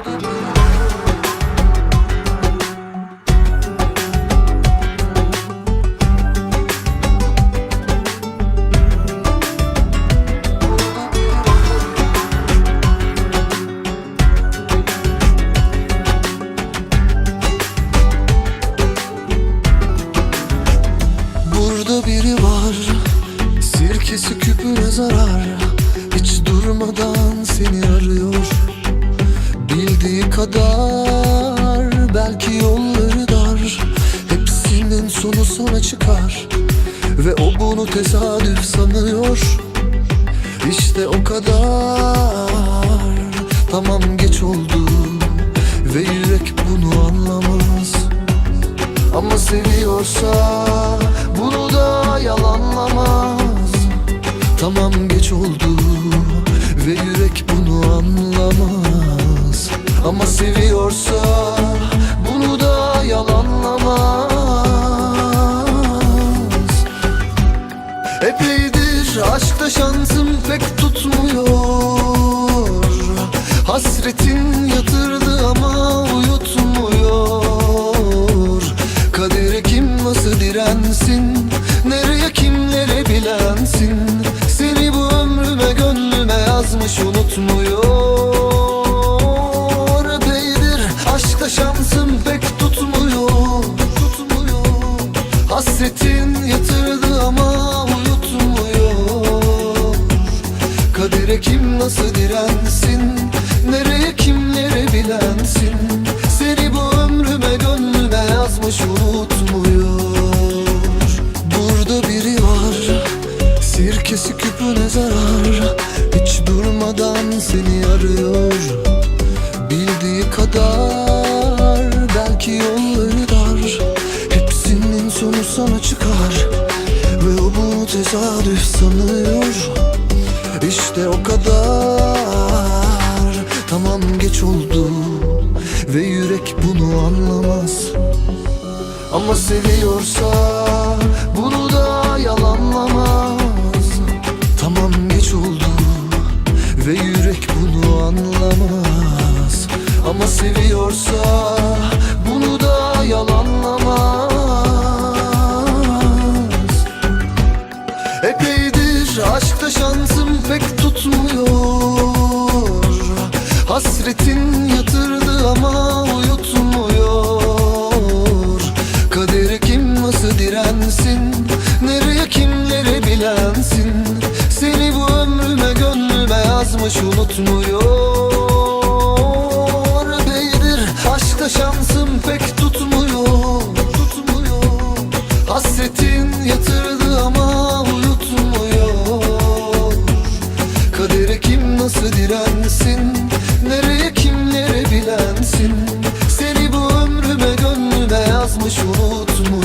Burada biri var Sirkesi küpüne zarar. Hiç durmadan seni arıyor Bildiği kadar. Belki yolları dar. Hepsinin sonu sana çıkar. Ve o bunu tesadüf sanıyor. İşte o kadar. Tamam geç oldu. Ve yürek bunu anlamaz. Ama seviyorsa bunu da yalanlamaz. Tamam geç oldu. Ve yürek bunu anlamaz Ama seviyorsa bunu da yalanlamaz. Epeydir aşkta şansım pek tutmuyor. Hasretin yatırdı ama uyutmuyor. Kadere kim nasıl dirensin Nereye kimlere bilensin? Seni bu ömrüme gönlüme yazmış unutmuyor nasıl dirensin? Nereye kimlere bilensin? Seni bu ömrüme gönlüme yazmış unutmuyor. Burada biri var Sirkesi küpüne zarar. Hiç durmadan seni arıyor. Bildiği kadar Belki yolları dar. Hepsinin sonu sana çıkar Ve o bunu tesadüf sanıyor. İşte o kadar geç oldu Ve yürek bunu anlamaz. Ama seviyorsa Bunu da yalanlamaz. Tamam geç oldu Ve yürek bunu anlamaz. Ama seviyorsa Bunu da yalanlamaz. Epeydir aşkta şansım pek tutmuyor Hasretin yatırdı ama uyutmuyor Kadere kim nasıl dirensin? Nereye kimlere bilensin? Seni bu ömrüme gönlüme yazmış unutmuyor. Epeydir aşkta şansım hiç unutma.